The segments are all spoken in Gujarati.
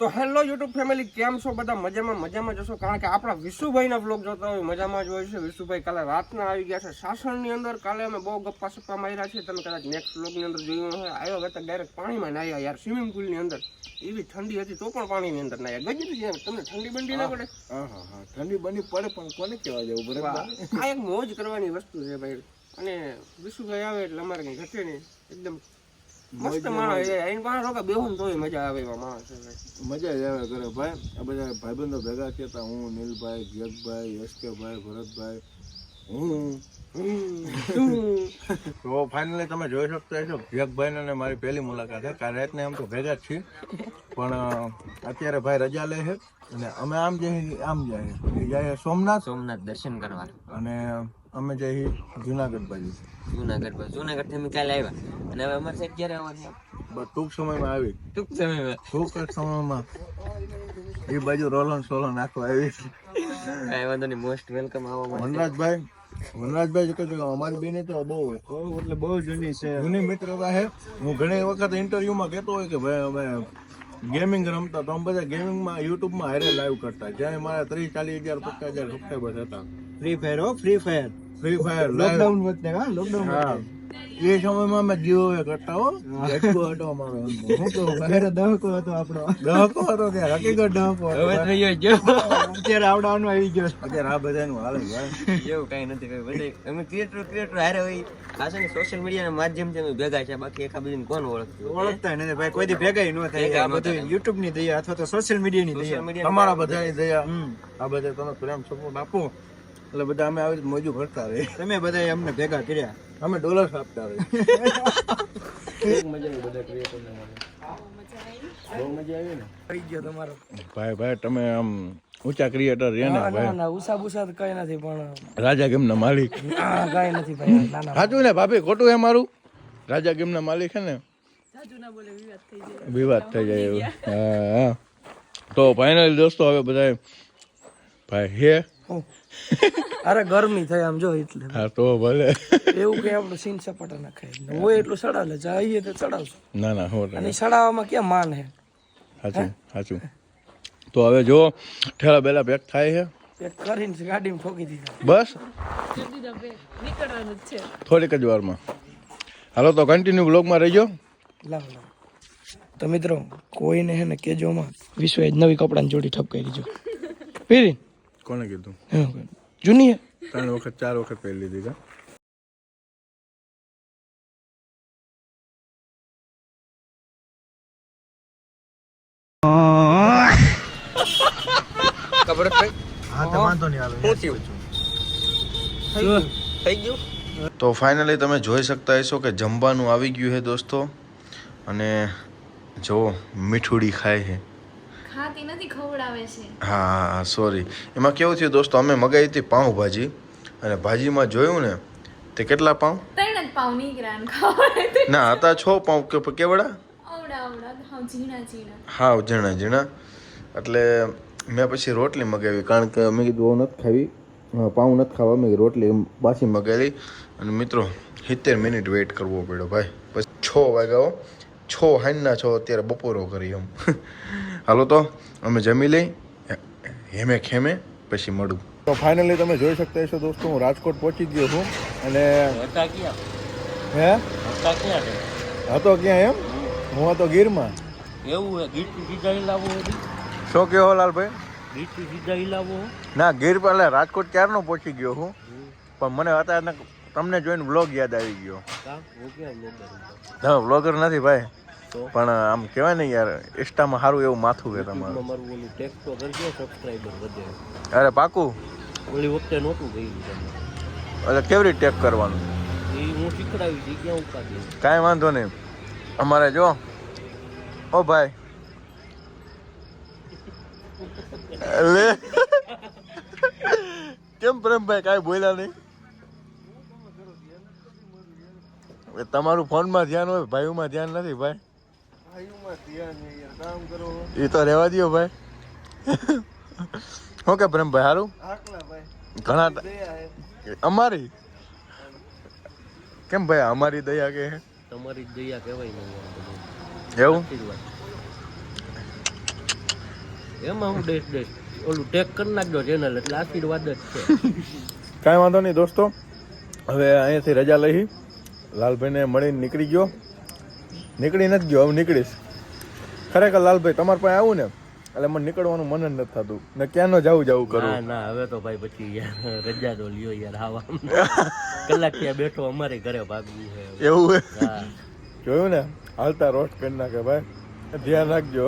તો હેલો યુટ્યુબ ફેમિલી કેમ છો બધા? મજામાં મજામાં જશો કારણ કે આપણા વિશુભાઈના બ્લોગ જોતા હોય મજામાં જ હોય છે. વિશુભાઈ કાલે રાતના આવી ગયા છે સાસણની અંદર. કાલે અમે બહુ ગપ્પા સપ્પા માર્યા છે. તમે કદાચ નેક્સ્ટ બ્લોગની અંદર જોયું હોય આવ્યો હતા ડાયરેક્ટ પાણીમાં નાહ્યા યાર સ્વિમિંગ પુલની અંદર. એવી ઠંડી હતી તો પણ પાણીની અંદર નાહ્યા. ગજરી યાર તમને ઠંડી બંડી ના પડે? હા હા હા ઠંડી બની પડે પણ કોને કહેવા જવું બરાબર આ એક મોજ કરવાની વસ્તુ છે ભાઈ. અને વિશુભાઈ આવે એટલે અમારે કંઈ ઘટે નહીં. એકદમ મસ્ત માણસ એની પાસે રોકા બેહું તોય મજા આવે એવા માણસ મજા જ આવે કરે. ભાઈ આ બધા ભાઈબંધો ભેગા થયા હતા હું નીલભાઈ જગભાઈ યશકેભાઈ ભરતભાઈ. હું. તો ફાઇનલી તમે જોઈ શકતા છો જગભાઈ ને મારી પહેલી મુલાકાત છે કાલે રાતને આમ તો ભેગા જ છીએ. પણ અત્યારે ભાઈ રજા લે છે. અને અમે આમ જઈએ આમ જઈએ. જઈએ સોમનાથ. સોમનાથ દર્શન કરવા. અને અમે જઈ જુનાગઢ બાજુ જુનાગઢ બાજુ. જુનાગઢથી અમે કાલે આવ્યા. અને હવે અમારે સાહેબ ક્યારે આવવાની બસ ટૂંક સમયમાં આવી. ટૂંક સમયમાં. ટૂંક સમયમાં એ બાજુ રોલન સોલન નાખવા આવી. કાંઈ વાંધો નહીં. મોસ્ટ વેલકમ આવવા માટે. વનરાજભાઈ વનરાજભાઈ કહે છે કે અમારી બેને તો બહુ એટલે બહુ જૂની છે. જૂની મિત્રતા છે હું ઘણી વખત ઇન્ટરવ્યુમાં કહેતો હોય કે ભાઈ અમે ગેમિંગ રમતા તો અમે બધા ગેમિંગમાં યુટ્યુબમાં હારે લાઈવ કરતા. જ્યાં મારા ત્રીસ ચાલીસ હજાર પચાસ હજાર સબસ્ક્રાઈબર હતા. ફ્રી ફાયર હો Free Fire Free Fire lockdown વખતે હા લોકડાઉન હા. એ સમયમાં અમે જીઓ કરતા હો. એટલો હતો અમારો. હું તો ઘરે દહકો હતો આપણો. ડહકો હતો કે હકીકત હતો. હવે થઈ ગયો જો. અત્યારે આવડાવવાનો આવી ગયો. અત્યારે આ બધાનું હાલે ભાઈ એવું કાંઈ નથી ભાઈ બધા અમે ક્રિએટર ક્રિએટર હારે હોય. ખાસ ને સોશિયલ મીડિયાના માધ્યમથી અમે ભેગા છે. બાકી એકા બધીને કોણ ઓળખતું? ઓળખતા નથી ભાઈ કોઈ દી ભેગા ન થાય. આ બધું યુટ્યુબની દયા અથવા તો સોશિયલ મીડિયા ની દયા. અમારા બધાની દયા. આ બધા તમે પ્રેમ સપોર્ટ આપો. એટલે બધા અમે આવી મોજું કરતા રહીએ. તમે બધા અમને ભેગા કર્યા. અમે ડોલર આપતા રહીએ. થઈ ગયો તમારો. ભાઈ ભાઈ તમે આમ ઊંચા ક્રિએટર રહ્યા ને ભાઈ? ના ઉષા બુસા તો કઈ નથી પણ રાજા ગેમના માલિક. કઈ નથી ભાઈ સાચું ને ભાભી ખોટું એ મારું? રાજા ગેમના માલિક છે ને? વિવાદ થઈ જાય એવું. હા હા. તો ફાઇનલ દોસ્તો હવે બધા ભાઈ હે. અરે ગરમી થાય આમ જો એટલે. હા તો ભલે. એવું કઈ આપણું સીન સપાટા ના ખાય. હોય એટલું ચડાવે જઈએ તો ચડાવશું. ના ના હો અને ચડાવવામાં ક્યાં માન હે? સાચું સાચું. તો હવે જો ઠેલા બેલા પેક થાય છે. એક કરીને ગાડીમાં ઠોકી દીધા. બસ. થોડીક જ વારમાં. હાલો તો કન્ટિન્યુ બ્લોગમાં રહીજો. લાવ લાવ. તો મિત્રો કોઈને હે ને કેજોમાં વિશ્વ આજ નવી કપડાની જોડી ઠપકાઈ દીજો. પહેરી. કોને કીધું? જૂની ત્રણ વખત ચાર વખત પહેરી લીધી કા? ખબર પડી? હા તો વાંધો નહીં આવે શું થયું? થઈ ગયું. તો ફાઇનલી તમે જોઈ શકતા હશો કે જમવાનું આવી ગયું છે દોસ્તો. અને જો મીઠુડી ખાય છે. ખાતી નથી ખવડાવે છે. હા સોરી એમાં કેવું થયું દોસ્તો અમે મગાવી હતી પાઉંભાજી અને ભાજીમાં જોયું ને તે કેટલા પાઉં? ત્રણ જ પાઉં નીકળ્યા ખવડાવે ના હતા છ પાઉં કે કેવડા? હા ઝીણા ઝીણા. હા એટલે મેં પછી રોટલી મગાવી કારણ કે મેં કીધું બહુ નથી ખાવી પાઉં નથી ખાવા મેં રોટલી બાસી મગાવી. અને મિત્રો સિત્તેર મિનિટ વેઇટ કરવો પડ્યો ભાઈ. પછી છ વાગ્યા છ હાઈના છો અત્યારે બપોરો કરી એમ હાલો તો અમે જમી લઈ હેમે ખેમે પછી મળું. તો ફાઇનલી તમે જોઈ શકતા હશો દોસ્તો હું રાજકોટ પહોંચી ગયો છું અને હતા ક્યાં? હે? હતા ક્યાં હતો એમ? હું હતો ગીરમાં. એવું હે ગીટથી સીધા લાવો શું કહો લાલભાઈ? ગીટથી સીધા લાવો ના ગીર પહેલા રાજકોટ ક્યારનો પહોંચી ગયો હું? પણ મને અચાનક તમને જોઈને બ્લોગ યાદ આવી ગયો. હા વ્લોગર નથી ભાઈ? પણ આમ કહેવાય ને યાર ઇન્સ્ટામાં સારું એવું માથું છે તમારું. અરે પાકું? ઓલી વખતે નહોતું ગયું એટલે કેવી રીતે ટેક કરવાનું હું શીખડાવી કાંઈ વાંધો નહીં. અમારે જો ઓ ભાઈ. લે. કેમ પ્રેમભાઈ કાંઈ બોલ્યા નહીં એ તમારું ફોનમાં ધ્યાન હોય ભાઈઓમાં ધ્યાન નથી ભાઈ? એ તો રહેવા દો ભાઈ. શું કે પ્રેમભાઈ સારું ઘણા અમારી? કેમ ભાઈ અમારી દયા કે તમારી જ દયા કહેવાય એવું? એમાં હું દેશ ડેસ ઓલું ટેક કરી નાખજો ચેનલ એટલે આશીર્વાદ જ છે. કાંઈ વાંધો નહીં દોસ્તો. હવે અહીંયાથી રજા લઈ. લાલભાઈને મળીને નીકળી ગયો. નીકળી નથી ગયો હવે નીકળીશ. ખરેખર લાલભાઈ તમારે પાસે આવું ને એટલે મને નીકળવાનું મન જ નથી થતું. ને ક્યાં ન જવું જવું કરું? ના હવે તો ભાઈ પછી યાર રજા તો લ્યો યાર આવા કલાક ત્યાં બેઠો અમારે ઘરે ભાગવું છે એવું જોયું ને? હાલતા રોસ્ટ કરી નાખે ભાઈ. ધ્યાન રાખજો.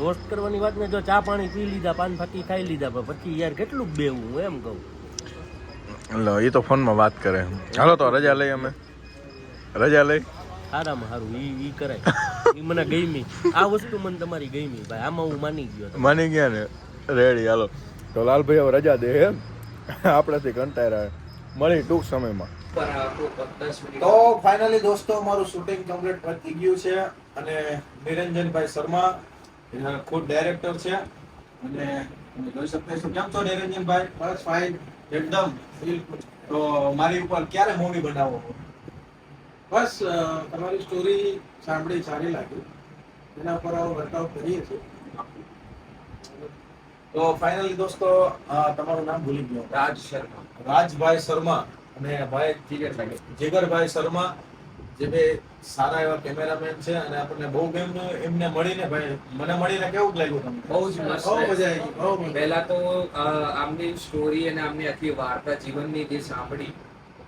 રોસ્ટ કરવાની વાત ને જો ચા પાણી પી લીધા પાન ફાકી ખાઈ લીધા પણ પછી યાર કેટલું બેવું એમ કહું. લો એ તો ફોનમાં વાત કરે. હાલો તો રજા લઈ અમે. રજા લઈ? સારામાં સારું ઈ ઈ કરાય. ઈ મને ગમી. આ વસ્તુ મને તમારી ગમી ભાઈ. આમાં હું માની ગયો માની ગયા ને? રેડી હાલો. તો લાલભાઈ હવે રજા દે એમ. આપણાથી કંટાળ્યા. મળી ટૂંક સમયમાં. તો ફાઇનલી દોસ્તો મારું શૂટિંગ કમ્પ્લીટ પતી ગયું છે અને નિરંજનભાઈ શર્મા ખુદ ડાયરેક્ટર છે. અને જોઈ શકતા છો કેમ છો નિરંજનભાઈ? બસ ફાઇન એકદમ તો મારી ઉપર ક્યારે મૂવી બનાવો? બસ તમારી સ્ટોરી સાંભળી સારી લાગી. એના પર વર્કઆઉટ કરીએ છીએ. તો ફાઇનલી દોસ્તો તમારું નામ ભૂલી ગયો. રાજ શર્મા. રાજભાઈ શર્મા અને ભાઈ જીગરભાઈ જીગરભાઈ શર્મા જે બે સારા એવા કેમેરામેન છે અને આપણને બહુ ગમ્યું એમને મળીને ભાઈ મને મળીને કેવું લાગ્યું તમને? બહુ જ મસ્ત બહુ મજા આવી બહુ પહેલા તો આમની સ્ટોરી અને આમની આખી વાર્તા જીવનની જે સાંભળી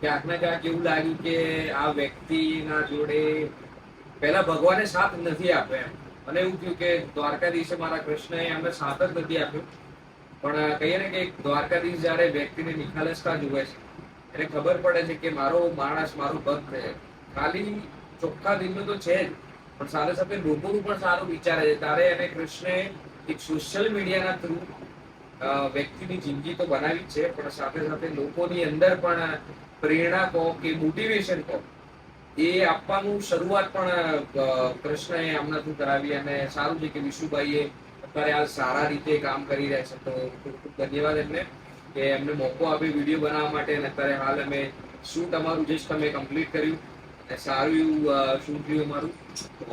ક્યાંક ને ક્યાંક એવું લાગ્યું કે આ વ્યક્તિના જોડે પહેલા ભગવાને સાથ નથી આપ્યો એમ. મને એવું થયું કે દ્વારકાધીશે મારા કૃષ્ણએ એમને સાથ જ નથી આપ્યો. પણ કહીએ ને કે દ્વારકાધીશ જ્યારે વ્યક્તિને નિખાલસતા જુએ છે, એને ખબર પડે છે કે મારો માણસ, મારો ભક્ત છે. ખાલી ચોખ્ખા દિલનું તો છે જ, પણ સાથે સાથે લોકોનું પણ સારું વિચારે છે. ત્યારે એને કૃષ્ણે એક સોશિયલ મીડિયાના થ્રુ વ્યક્તિની જિંદગી તો બનાવી છે, પણ સાથે સાથે લોકોની અંદર પણ પ્રેરણા કહો કે મોટિવેશન કહો, એ આપવાનું શરૂઆત પણ કૃષ્ણએ હમણાંથી કરાવી અને સારું છે કે વિશુભાઈએ અત્યારે આ સારા રીતે કામ કરી રહ્યા છે. તો ખૂબ ખૂબ ધન્યવાદ એમને કે એમને મોકો આપ્યો વીડિયો બનાવવા માટે અને અત્યારે હાલ અમે શું તમારું જે અમે કમ્પ્લીટ કર્યું અને સારું એવું શૂટ થયું અમારું. તો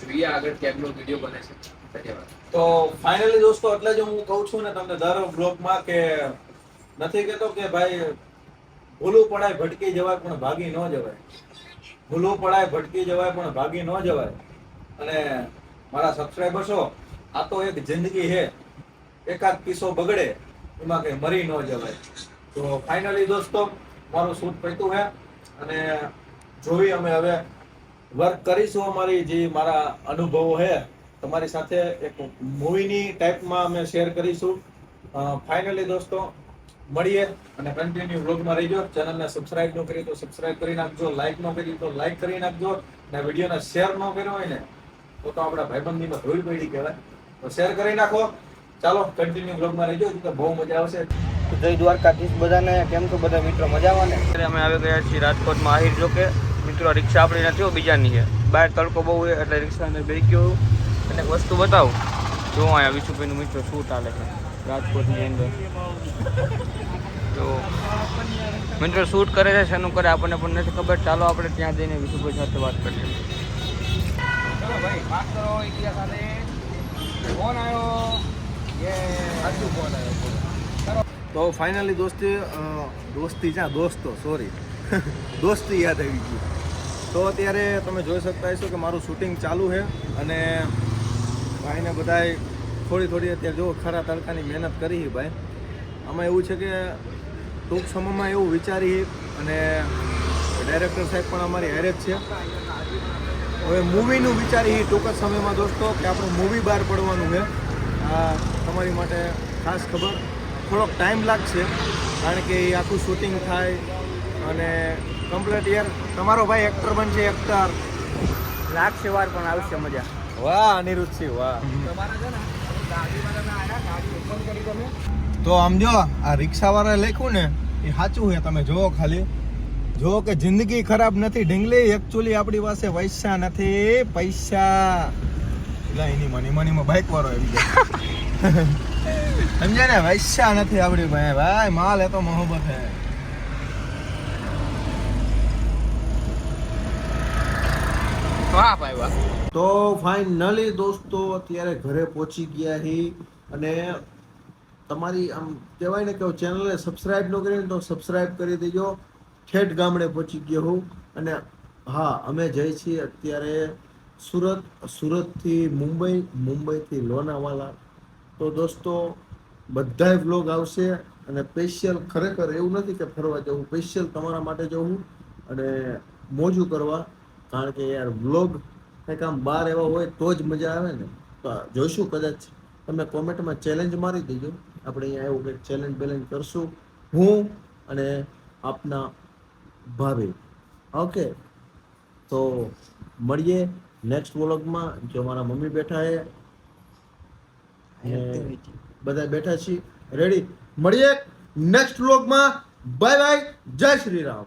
જોઈએ આગળ કેમનો વીડિયો બને છે. ધન્યવાદ. તો ફાઇનલી દોસ્તો, એટલે જ હું કહું છું ને તમને દર બ્લોગમાં કે નથી કહેતો કે ભાઈ ભૂલું પડાય ભટકી જવાય પણ ભાગી ન જવાય. ભૂલું પડાય ભટકી જવાય પણ ભાગી ન જવાય. અને મારા સબસ્ક્રાઈબર્સો આ તો એક જિંદગી છે. એકાદ પીસો બગડે, એમાં કઈ મરી ન જવાય. તો ફાઇનલી દોસ્તો, મારું શૂટ પૈતું છે અને જોઈ અમે હવે વર્ક કરીશું અમારી જે મારા અનુભવો છે તમારી સાથે એક મૂવીની ટાઈપમાં અમે શેર કરીશું. ફાઇનલી દોસ્તો મળીએ અને કન્ટિન્યુ વ્લોગમાં રહીજો. ચેનલને સબસ્ક્રાઇબ ન કરી તો સબસ્ક્રાઇબ કરી નાખજો. લાઇક ન કરી તો લાઇક કરી નાખજો. અને વિડીયોને શેર ન કર્યો હોય ને તો તો આપણા ભાઈબંધીમાં ધોઈ પડી કહેવાય. તો શેર કરી નાખો. ચાલો કન્ટિન્યુ વ્લોગમાં રહીજો. તો બહુ મજા આવશે. જય દ્વારકાધીશ બધાને. કેમ છો બધા મિત્રો? મજામાં ને? અત્યારે અમે આવી ગયા છીએ રાજકોટમાં આહિર જોકે મિત્રો રિક્ષા આપણી નથી બીજાની છે. બહાર તડકો બહુ એટલે રિક્ષાને બે ગયો. અને વસ્તુ બતાવું. જો અહીંયા વિશુભાઈનું મિત્રો શું ચાલે છે. રાજકોટની અંદર. તો મિત્રો શૂટ કરે છે શેનું કરે આપણને પણ નથી ખબર. ચાલો આપણે ત્યાં જઈને વિશુભાઈ સાથે વાત કરીએ તો ફાઇનલી દોસ્તી દોસ્તી જ્યાં દોસ્તો સોરી દોસ્તી યાદ આવી ગઈ. તો અત્યારે તમે જોઈ શકતા હશો કે મારું શૂટિંગ ચાલુ છે અને ભાઈને બધાય થોડી થોડી અત્યારે જો ખરા તડકાની મહેનત કરી છે ભાઈ. આમાં એવું છે કે ટૂંક સમયમાં એવું વિચારી અને ડાયરેક્ટર સાહેબ પણ અમારી હારે જ છે. હવે મૂવીનું વિચારી ટૂંક જ સમયમાં દોસ્તો કે આપણું મૂવી બહાર પડવાનું છે. આ તમારી માટે ખાસ ખબર. થોડોક ટાઈમ લાગશે કારણ કે એ આખું શૂટિંગ થાય અને કમ્પ્લીટ યાર તમારો ભાઈ એક્ટર બનશે એક્ટર લાગશે વાર પણ આવશે મજા. વાહ અનિરુદ્ધસિંહ વાહ. તો આમ જો, આ રિક્ષાવાળાએ લખ્યું ને, એ સાચું છે, તમે જુઓ ખાલી. જો કે જિંદગી ખરાબ નથી, ઢીંગલી એકચ્યુઅલી આપણી પાસે પૈસા નથી, પૈસા. એટલે એની મની મનીમાં બાઇક વાળો એમ જાય સમજ્યા ને? પૈસા નથી આપણી પાસે. ભાઈ, માલ એ તો મોહબત હે વાહ ભાઈ વાહ. તો ફાઇનલી દોસ્તો અત્યારે ઘરે પહોંચી ગયા હી અને તમારી આમ કહેવાય ને કે ચેનલને સબસ્ક્રાઈબ ન કરીને તો સબસ્ક્રાઈબ કરી દેજો. ઠેઠ ગામડે પહોંચી ગયો હું અને હા, અમે જઈ છીએ અત્યારે સુરત, સુરતથી મુંબઈ, મુંબઈથી લોનાવાલા. તો દોસ્તો, બધાય વ્લોગ આવશે અને સ્પેશિયલ ખરેખર એવું નથી કે ફરવા જવું સ્પેશિયલ તમારા માટે જવું અને મોજું કરવા. કારણ કે યાર વ્લોગ કંઈક આમ બહાર એવા હોય તો જ મજા આવે ને. તો જોઈશું કદાચ. તમે કોમેન્ટમાં ચેલેન્જ મારી દેજો. આપણે અહીંયા એવું કંઈક ચેલેન્જ બેલેન્જ કરશું. હું અને આપના ભાભી. ઓકે તો મળીએ નેક્સ્ટ વ્લોગમાં જો મારા મમ્મી બેઠા છે. બધા બેઠા છીએ રેડી મળીએ નેક્સ્ટ વ્લોગમાં બાય બાય જય શ્રી રામ.